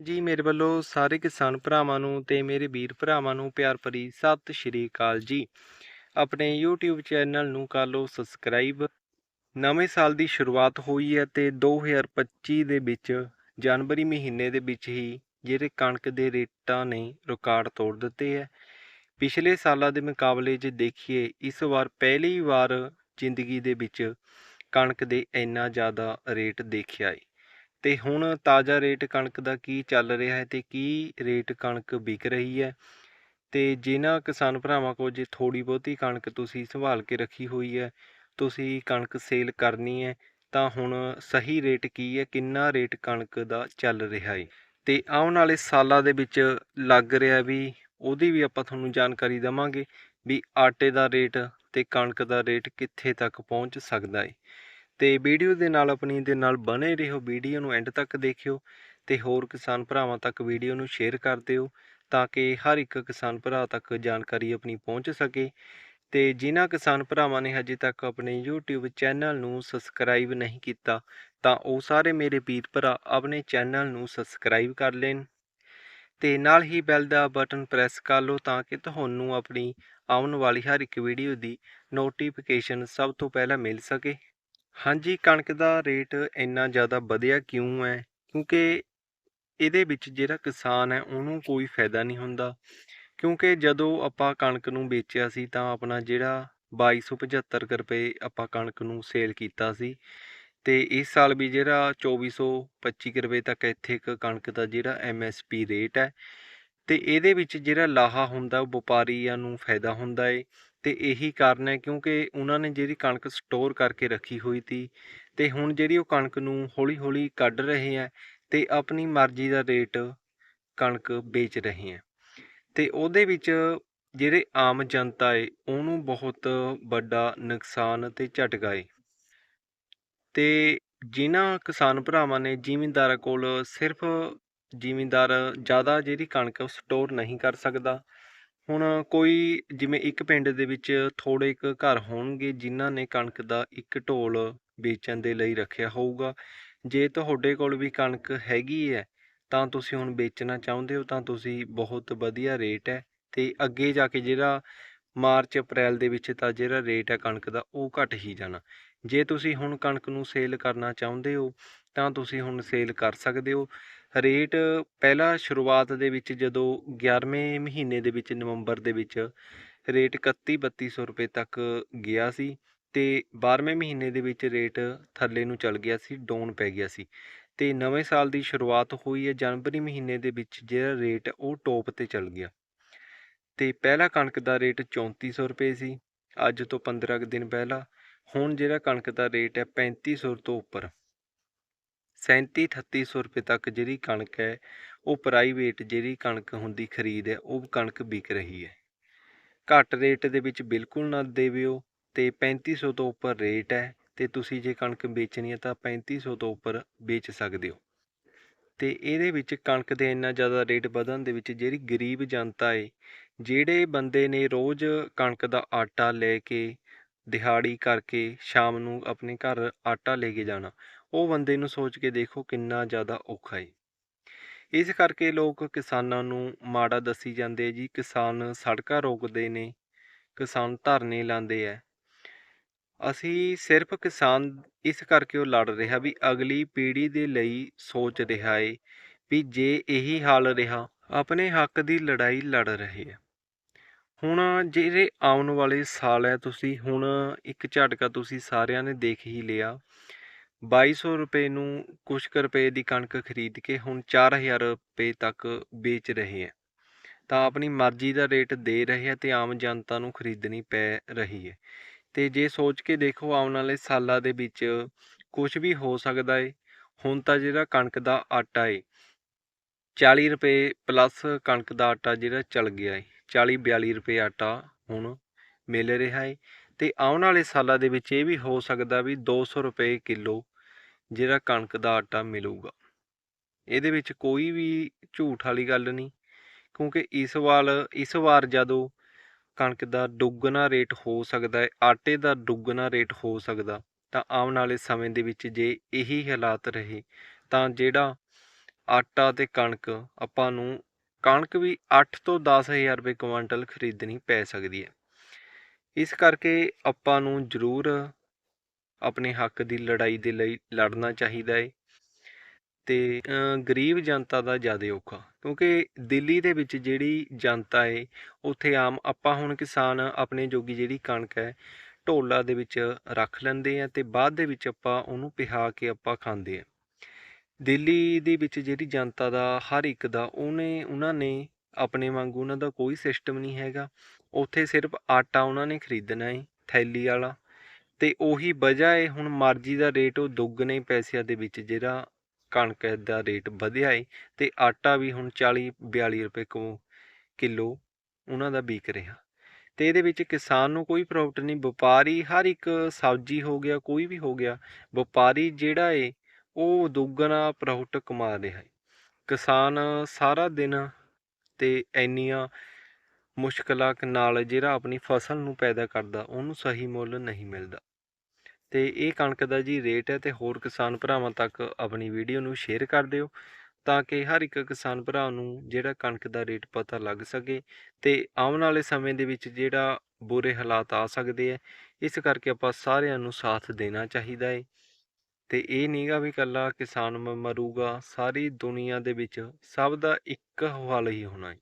ਜੀ, ਮੇਰੇ ਵੱਲੋਂ ਸਾਰੇ ਕਿਸਾਨ ਭਰਾਵਾਂ ਨੂੰ ਤੇ ਮੇਰੇ ਵੀਰ ਭਰਾਵਾਂ ਨੂੰ ਪਿਆਰ ਭਰੀ ਸਤਿ ਸ਼੍ਰੀ ਅਕਾਲ ਜੀ। ਆਪਣੇ YouTube ਚੈਨਲ ਨੂੰ ਕਰ ਲਓ ਸਬਸਕ੍ਰਾਈਬ ਨਵੇਂ ਸਾਲ ਦੀ ਸ਼ੁਰੂਆਤ ਹੋਈ ਹੈ ਤੇ 2025 ਦੇ ਵਿੱਚ ਜਨਵਰੀ ਮਹੀਨੇ ਦੇ ਵਿੱਚ ਹੀ ਜਿਹੜੇ ਕਣਕ ਦੇ ਰੇਟਾਂ ਨੇ ਰਿਕਾਰਡ ਤੋੜ ਦਿੱਤੇ ਹੈ। ਪਿਛਲੇ ਸਾਲਾਂ ਦੇ ਮੁਕਾਬਲੇ ਜੇ ਦੇਖੀਏ, ਇਸ ਵਾਰ ਪਹਿਲੀ ਵਾਰ ਜ਼ਿੰਦਗੀ ਦੇ ਵਿੱਚ ਕਣਕ ਦੇ ਇੰਨਾ ਜ਼ਿਆਦਾ ਰੇਟ ਦੇਖਿਆ ਹੈ ਤੇ ਹੁਣ ਤਾਜ਼ਾ ਰੇਟ ਕਣਕ ਦਾ ਕੀ ਚੱਲ ਰਿਹਾ ਹੈ ਤੇ ਕੀ ਰੇਟ ਕਣਕ ਵਿਕ ਰਹੀ ਹੈ? ਤੇ ਜਿਨ੍ਹਾਂ ਕਿਸਾਨ ਭਰਾਵਾਂ ਕੋਲ ਜੇ ਥੋੜੀ ਬਹੁਤੀ ਕਣਕ ਤੁਸੀਂ ਸੰਭਾਲ ਕੇ ਰੱਖੀ ਹੋਈ ਹੈ, ਤੁਸੀਂ ਕਣਕ ਸੇਲ ਕਰਨੀ ਹੈ, ਤਾਂ ਹੁਣ ਸਹੀ ਰੇਟ ਕੀ ਹੈ? ਕਿੰਨਾ ਰੇਟ ਕਣਕ ਦਾ ਚੱਲ ਰਿਹਾ ਹੈ? ਤੇ ਆਉਣ ਵਾਲੇ ਸਾਲਾਂ ਦੇ ਵਿੱਚ ਲੱਗ ਰਿਹਾ ਵੀ ਉਹਦੀ ਵੀ ਆਪਾਂ ਤੁਹਾਨੂੰ ਜਾਣਕਾਰੀ ਦੇਵਾਂਗੇ ਵੀ ਆਟੇ ਦਾ ਰੇਟ ਤੇ ਕਣਕ ਦਾ ਰੇਟ ਕਿੱਥੇ ਤੱਕ ਪਹੁੰਚ ਸਕਦਾ ਹੈ। ਤੇ ਵੀਡੀਓ ਦੇ ਨਾਲ ਆਪਣੀ ਦੇ ਨਾਲ ਬਣੇ ਰਹੋ, ਵੀਡੀਓ ਨੂੰ ਐਂਡ ਤੱਕ ਦੇਖਿਓ ਤੇ ਹੋਰ ਕਿਸਾਨ ਭਰਾਵਾਂ ਤੱਕ ਵੀਡੀਓ ਨੂੰ ਸ਼ੇਅਰ ਕਰ ਦਿਓ ਤਾਂ ਕਿ ਹਰ ਇੱਕ ਕਿਸਾਨ ਭਰਾ ਤੱਕ ਜਾਣਕਾਰੀ ਆਪਣੀ ਪਹੁੰਚ ਸਕੇ। ਤੇ ਜਿਨ੍ਹਾਂ ਕਿਸਾਨ ਭਰਾਵਾਂ ਨੇ ਹਜੇ ਤੱਕ ਆਪਣੇ YouTube ਚੈਨਲ ਨੂੰ ਸਬਸਕ੍ਰਾਈਬ ਨਹੀਂ ਕੀਤਾ, ਤਾਂ ਉਹ ਸਾਰੇ ਮੇਰੇ ਵੀਰ ਭਰਾ ਆਪਣੇ ਚੈਨਲ ਨੂੰ ਸਬਸਕ੍ਰਾਈਬ ਕਰ ਲੈਣ ਤੇ ਨਾਲ ਹੀ ਬੈਲ ਦਾ ਬਟਨ ਪ੍ਰੈਸ ਕਰ ਲਓ ਤਾਂ ਕਿ ਤੁਹਾਨੂੰ ਆਪਣੀ ਆਉਣ ਵਾਲੀ ਹਰ ਇੱਕ ਵੀਡੀਓ ਦੀ ਨੋਟੀਫਿਕੇਸ਼ਨ ਸਭ ਤੋਂ ਪਹਿਲਾਂ ਮਿਲ ਸਕੇ। ਹਾਂਜੀ, ਕਣਕ ਦਾ ਰੇਟ ਇੰਨਾ ਜ਼ਿਆਦਾ ਵਧਿਆ ਕਿਉਂ ਹੈ? ਕਿਉਂਕਿ ਇਹਦੇ ਵਿੱਚ ਜਿਹੜਾ ਕਿਸਾਨ ਹੈ, ਉਹਨੂੰ ਕੋਈ ਫਾਇਦਾ ਨਹੀਂ ਹੁੰਦਾ। ਕਿਉਂਕਿ ਜਦੋਂ ਆਪਾਂ ਕਣਕ ਨੂੰ ਵੇਚਿਆ ਸੀ, ਤਾਂ ਆਪਣਾ ਜਿਹੜਾ 2275 ਰੁਪਏ ਆਪਾਂ ਕਣਕ ਨੂੰ ਸੇਲ ਕੀਤਾ ਸੀ। ਤੇ ਇਸ ਸਾਲ ਵੀ ਜਿਹੜਾ 2425 ਰੁਪਏ ਤੱਕ ਇੱਥੇ ਇੱਕ ਕਣਕ ਦਾ ਜਿਹੜਾ ਐਮਐਸਪੀ ਰੇਟ ਹੈ ਤੇ ਇਹਦੇ ਵਿੱਚ ਜਿਹੜਾ ਲਾਹਾ ਹੁੰਦਾ, ਉਹ ਵਪਾਰੀਆਂ ਨੂੰ ਫਾਇਦਾ ਹੁੰਦਾ ਏ ਤੇ ਇਹੀ ਕਾਰਨ ਹੈ ਕਿਉਂਕਿ ਉਹਨਾਂ ਨੇ ਜਿਹੜੀ ਕਣਕ ਸਟੋਰ ਕਰਕੇ ਰੱਖੀ ਹੋਈ ਸੀ ਤੇ ਹੁਣ ਜਿਹੜੀ ਉਹ ਕਣਕ ਨੂੰ ਹੌਲੀ-ਹੌਲੀ ਕੱਢ ਰਹੇ ਹੈ ਤੇ ਆਪਣੀ ਮਰਜ਼ੀ ਦਾ ਰੇਟ ਕਣਕ ਵੇਚ ਰਹੇ ਹੈ ਤੇ ਉਹਦੇ ਵਿੱਚ ਜਿਹੜੇ ਆਮ ਜਨਤਾ ਏ, ਉਹਨੂੰ ਬਹੁਤ ਵੱਡਾ ਨੁਕਸਾਨ ਤੇ ਝਟਕਾ ਏ। ਤੇ ਜਿਨ੍ਹਾਂ ਕਿਸਾਨ ਭਰਾਵਾਂ ਨੇ, ਜ਼ਿਮੀਂਦਾਰਾਂ ਕੋਲ ਸਿਰਫ ਜ਼ਿਮੀਂਦਾਰ ਜ਼ਿਆਦਾ ਜਿਹੜੀ ਕਣਕ ਸਟੋਰ ਨਹੀਂ ਕਰ ਸਕਦਾ। ਹੁਣ ਕੋਈ ਜਿਵੇਂ ਇੱਕ ਪਿੰਡ ਦੇ ਵਿੱਚ ਥੋੜੇ ਕੁ ਘਰ ਹੋਣਗੇ, ਜਿਨ੍ਹਾਂ ਨੇ ਕਣਕ ਦਾ ਇੱਕ ਢੋਲ ਵੇਚਣ ਦੇ ਲਈ ਰੱਖਿਆ ਹੋਊਗਾ। ਜੇ ਤੁਹਾਡੇ ਕੋਲ ਵੀ ਕਣਕ ਹੈਗੀ ਹੈ, ਤਾਂ ਤੁਸੀਂ ਹੁਣ ਵੇਚਣਾ ਚਾਹੁੰਦੇ ਹੋ, ਤਾਂ ਤੁਸੀਂ ਬਹੁਤ ਵਧੀਆ ਰੇਟ ਹੈ। ਤੇ ਅੱਗੇ ਜਾ ਕੇ ਜਿਹੜਾ ਮਾਰਚ, ਅਪ੍ਰੈਲ ਦੇ ਵਿੱਚ ਤਾਂ ਜਿਹੜਾ ਰੇਟ ਹੈ ਕਣਕ ਦਾ ਉਹ ਘਟ ਹੀ ਜਾਣਾ। ਜੇ ਤੁਸੀਂ ਹੁਣ ਕਣਕ ਨੂੰ ਸੇਲ ਕਰਨਾ ਚਾਹੁੰਦੇ ਹੋ, ਤਾਂ ਤੁਸੀਂ ਹੁਣ ਸੇਲ ਕਰ ਸਕਦੇ ਹੋ। ਰੇਟ ਪਹਿਲਾਂ ਸ਼ੁਰੂਆਤ ਦੇ ਵਿੱਚ ਜਦੋਂ 11ਵੇਂ ਮਹੀਨੇ ਦੇ ਵਿੱਚ ਨਵੰਬਰ ਦੇ ਵਿੱਚ ਰੇਟ 31 3200 ਰੁਪਏ ਤੱਕ ਗਿਆ ਸੀ ਤੇ 12ਵੇਂ ਮਹੀਨੇ ਦੇ ਵਿੱਚ ਰੇਟ ਥੱਲੇ ਨੂੰ ਚਲ ਗਿਆ ਸੀ, ਡਾਊਨ ਪੈ ਗਿਆ ਸੀ। ਤੇ ਨਵੇਂ ਸਾਲ ਦੀ ਸ਼ੁਰੂਆਤ ਹੋਈ ਹੈ, ਜਨਵਰੀ ਮਹੀਨੇ ਦੇ ਵਿੱਚ ਜਿਹੜਾ ਰੇਟ ਉਹ ਟੌਪ ਤੇ ਚਲ ਗਿਆ। ਤੇ ਪਹਿਲਾ ਕਣਕ ਦਾ ਰੇਟ 3400 ਰੁਪਏ ਸੀ, ਅੱਜ ਤੋਂ 15 ਕੁ ਦਿਨ ਪਹਿਲਾਂ, ਹੁਣ ਜਿਹੜਾ ਕਣਕ ਦਾ ਰੇਟ ਹੈ 3500 ਤੋਂ ਉੱਪਰ। 37 3800 ਰੁਪਏ ਤੱਕ ਜਿਹੜੀ ਕਣਕ ਹੈ, ਉਹ ਪ੍ਰਾਈਵੇਟ ਜਿਹੜੀ ਕਣਕ ਹੁੰਦੀ ਖਰੀਦ ਹੈ, ਉਹ ਕਣਕ ਵਿਕ ਰਹੀ ਹੈ। ਘੱਟ ਰੇਟ ਦੇ ਵਿੱਚ ਬਿਲਕੁਲ ਨਾ ਦੇਵਿਓ, ਤੇ 3500 ਤੋਂ ਉੱਪਰ ਰੇਟ ਹੈ, ਤੇ ਤੁਸੀਂ ਜੇ ਕਣਕ ਵੇਚਣੀ ਹੈ ਤਾਂ 3500 ਤੋਂ ਉੱਪਰ ਵੇਚ ਸਕਦੇ ਹੋ। ਤੇ ਇਹਦੇ ਵਿੱਚ ਕਣਕ ਦੇ ਇੰਨਾ ਜ਼ਿਆਦਾ ਰੇਟ ਵਧਣ ਦੇ ਵਿੱਚ ਜਿਹੜੀ ਗਰੀਬ ਜਨਤਾ ਏ ਜਿਹੜੇ ਬੰਦੇ ਨੇ ਰੋਜ਼ ਕਣਕ ਦਾ ਆਟਾ ਲੈ ਕੇ ਦਿਹਾੜੀ ਕਰਕੇ ਸ਼ਾਮ ਨੂੰ ਆਪਣੇ ਘਰ ਆਟਾ ਲੈ ਕੇ ਜਾਣਾ, ਉਹ ਬੰਦੇ ਨੂੰ ਸੋਚ ਕੇ ਦੇਖੋ ਕਿੰਨਾ ਜ਼ਿਆਦਾ ਔਖਾ ਏ। ਇਸ ਕਰਕੇ ਲੋਕ ਕਿਸਾਨਾਂ ਨੂੰ ਮਾੜਾ ਦੱਸੀ ਜਾਂਦੇ ਜੀ, ਕਿਸਾਨ ਸੜਕਾਂ ਰੋਕਦੇ ਨੇ, ਕਿਸਾਨ ਧਰਨੇ ਲਾਉਂਦੇ ਐ ਅਸੀਂ ਸਿਰਫ ਕਿਸਾਨ, ਇਸ ਕਰਕੇ ਉਹ ਲੜ ਰਿਹਾ ਵੀ ਅਗਲੀ ਪੀੜ੍ਹੀ ਦੇ ਲਈ ਸੋਚ ਰਿਹਾ ਏ ਵੀ ਜੇ ਇਹੀ ਹਾਲ ਰਿਹਾ, ਆਪਣੇ ਹੱਕ ਦੀ ਲੜਾਈ ਲੜ ਰਹੇ ਆ। ਹੁਣ ਜਿਹੜੇ ਆਉਣ ਵਾਲੇ ਸਾਲ ਹੈ, ਤੁਸੀਂ ਹੁਣ ਇੱਕ ਝਟਕਾ ਤੁਸੀਂ ਸਾਰਿਆਂ ਨੇ ਦੇਖ ਹੀ ਲਿਆ। 2200 ਰੁਪਏ ਨੂੰ ਕੁਛ ਕੁ ਰੁਪਏ ਦੀ ਕਣਕ ਖਰੀਦ ਕੇ ਹੁਣ 4000 ਰੁਪਏ ਤੱਕ ਵੇਚ ਰਹੇ ਹੈ। ਤਾਂ ਆਪਣੀ ਮਰਜ਼ੀ ਦਾ ਰੇਟ ਦੇ ਰਹੇ ਹੈ ਤੇ ਆਮ ਜਨਤਾ ਨੂੰ ਖਰੀਦਣੀ ਪੈ ਰਹੀ ਹੈ। ਤੇ ਜੇ ਸੋਚ ਕੇ ਦੇਖੋ ਆਉਣ ਵਾਲੇ ਸਾਲਾਂ ਦੇ ਵਿੱਚ ਕੁਝ ਵੀ ਹੋ ਸਕਦਾ ਏ, ਹੁਣ ਤਾਂ ਜਿਹੜਾ ਕਣਕ ਦਾ ਆਟਾ ਏ 40 ਰੁਪਏ ਪਲੱਸ ਕਣਕ ਦਾ ਆਟਾ ਜਿਹੜਾ ਚੱਲ ਗਿਆ ਏ। 40 42 ਰੁਪਏ ਆਟਾ ਹੁਣ ਮਿਲ ਰਿਹਾ ਹੈ ਤੇ ਆਉਣ ਵਾਲੇ ਸਾਲਾਂ ਦੇ ਵਿੱਚ ਇਹ ਵੀ ਹੋ ਸਕਦਾ ਵੀ 200 ਰੁਪਏ ਕਿਲੋ ਜਿਹੜਾ ਕਣਕ ਦਾ ਆਟਾ ਮਿਲੂਗਾ। ਇਹਦੇ ਵਿੱਚ ਕੋਈ ਵੀ ਝੂਠ ਵਾਲੀ ਗੱਲ ਨਹੀਂ, ਕਿਉਂਕਿ ਇਸ ਵਾਰ ਇਸ ਵਾਰ ਜਦੋਂ ਕਣਕ ਦਾ ਦੁੱਗਣਾ ਰੇਟ ਹੋ ਸਕਦਾ ਹੈ ਆਟੇ ਦਾ ਦੁੱਗਣਾ ਰੇਟ ਹੋ ਸਕਦਾ, ਤਾਂ ਆਉਣ ਵਾਲੇ ਸਮੇਂ ਦੇ ਵਿੱਚ ਜੇ ਇਹੀ ਹਾਲਾਤ ਰਹੇ, ਤਾਂ ਜਿਹੜਾ ਆਟਾ ਤੇ ਕਣਕ ਆਪਾਂ ਨੂੰ ਕਣਕ ਵੀ 8 ਤੋਂ 10000 ਰੁਪਏ ਕੁਇੰਟਲ ਖਰੀਦਣੀ ਪੈ ਸਕਦੀ ਹੈ। ਇਸ ਕਰਕੇ ਆਪਾਂ ਨੂੰ ਜ਼ਰੂਰ ਆਪਣੇ ਹੱਕ ਦੀ ਲੜਾਈ ਦੇ ਲਈ ਲੜਨਾ ਚਾਹੀਦਾ ਹੈ ਤੇ ਗਰੀਬ ਜਨਤਾ ਦਾ ਜ਼ਿਆਦਾ ਔਖਾ, ਕਿਉਂਕਿ ਦਿੱਲੀ ਦੇ ਵਿੱਚ ਜਿਹੜੀ ਜਨਤਾ ਹੈ ਉੱਥੇ ਆਮ ਆਪਾਂ ਹੁਣ ਕਿਸਾਨ ਆਪਣੇ ਜੋਗੀ ਜਿਹੜੀ ਕਣਕ ਹੈ, ਢੋਲਾ ਦੇ ਵਿੱਚ ਰੱਖ ਲੈਂਦੇ ਆ ਤੇ ਬਾਅਦ ਦੇ ਵਿੱਚ ਆਪਾਂ ਉਹਨੂੰ ਪਿਹਾ ਕੇ ਆਪਾਂ ਖਾਂਦੇ ਆ। ਦਿੱਲੀ ਦੇ ਵਿੱਚ ਜਿਹੜੀ ਜਨਤਾ ਦਾ, ਹਰ ਇੱਕ ਦਾ, ਉਹਨੇ, ਉਹਨਾਂ ਨੇ ਆਪਣੇ ਵਾਂਗੂ ਉਹਨਾਂ ਦਾ ਕੋਈ ਸਿਸਟਮ ਨਹੀਂ ਹੈਗਾ। ਉੱਥੇ ਸਿਰਫ ਆਟਾ ਉਹਨਾਂ ਨੇ ਖਰੀਦਣਾ ਹੈ ਥੈਲੀ ਵਾਲਾ। ਤੇ ਉਹੀ ਵਜ੍ਹਾ ਹੈ ਹੁਣ ਮਰਜ਼ੀ ਦਾ ਰੇਟ ਉਹ ਦੁੱਗਣੇ ਪੈਸਿਆਂ ਦੇ ਵਿੱਚ ਜਿਹੜਾ ਕਣਕ ਦਾ ਰੇਟ ਵਧਿਆ ਹੈ ਤੇ ਆਟਾ ਵੀ ਹੁਣ 40 42 ਰੁਪਏ ਕੋ ਕਿਲੋ ਉਹਨਾਂ ਦਾ ਵਿਕ ਰਿਹਾ। ਤੇ ਇਹਦੇ ਵਿੱਚ ਕਿਸਾਨ ਨੂੰ ਕੋਈ ਪ੍ਰੋਫਿਟ ਨਹੀਂ, ਵਪਾਰੀ ਹਰ ਇੱਕ ਸਬਜ਼ੀ ਹੋ ਗਿਆ, ਕੋਈ ਵੀ ਹੋ ਗਿਆ, ਵਪਾਰੀ ਜਿਹੜਾ ਏ ਉਹ ਦੁੱਗਣਾ ਪ੍ਰੋਫਿਟ ਕਮਾ ਰਿਹਾ ਹੈ। ਕਿਸਾਨ ਸਾਰਾ ਦਿਨ ਤੇ ਇੰਨੀਆਂ ਮੁਸ਼ਕਲਾਂ ਨਾਲ ਜਿਹੜਾ ਆਪਣੀ ਫਸਲ ਨੂੰ ਪੈਦਾ ਕਰਦਾ, ਉਹਨੂੰ ਸਹੀ ਮੁੱਲ ਨਹੀਂ ਮਿਲਦਾ। ਤੇ ਇਹ ਕਣਕ ਦਾ ਜੀ ਰੇਟ ਹੈ ਤੇ ਹੋਰ ਕਿਸਾਨ ਭਰਾਵਾਂ ਤੱਕ ਆਪਣੀ ਵੀਡੀਓ ਨੂੰ ਸ਼ੇਅਰ ਕਰ ਦਿਓ ਤਾਂ ਕਿ ਹਰ ਇੱਕ ਕਿਸਾਨ ਭਰਾ ਨੂੰ ਜਿਹੜਾ ਕਣਕ ਦਾ ਰੇਟ ਪਤਾ ਲੱਗ ਸਕੇ ਤੇ ਆਉਣ ਵਾਲੇ ਸਮੇਂ ਦੇ ਵਿੱਚ ਜਿਹੜਾ ਬੁਰੇ ਹਾਲਾਤ ਆ ਸਕਦੇ ਆ ਇਸ ਕਰਕੇ ਆਪਾਂ ਸਾਰਿਆਂ ਨੂੰ ਸਾਥ ਦੇਣਾ ਚਾਹੀਦਾ ਹੈ। ਤੇ ਇਹ ਨਹੀਂਗਾ ਵੀ ਇਕੱਲਾ ਕਿਸਾਨ ਮ- ਮਰੂਗਾ, ਸਾਰੀ ਦੁਨੀਆ ਦੇ ਵਿੱਚ ਸਭ ਦਾ ਇੱਕ ਹਵਾਲ ਹੀ ਹੋਣਾ ਹੈ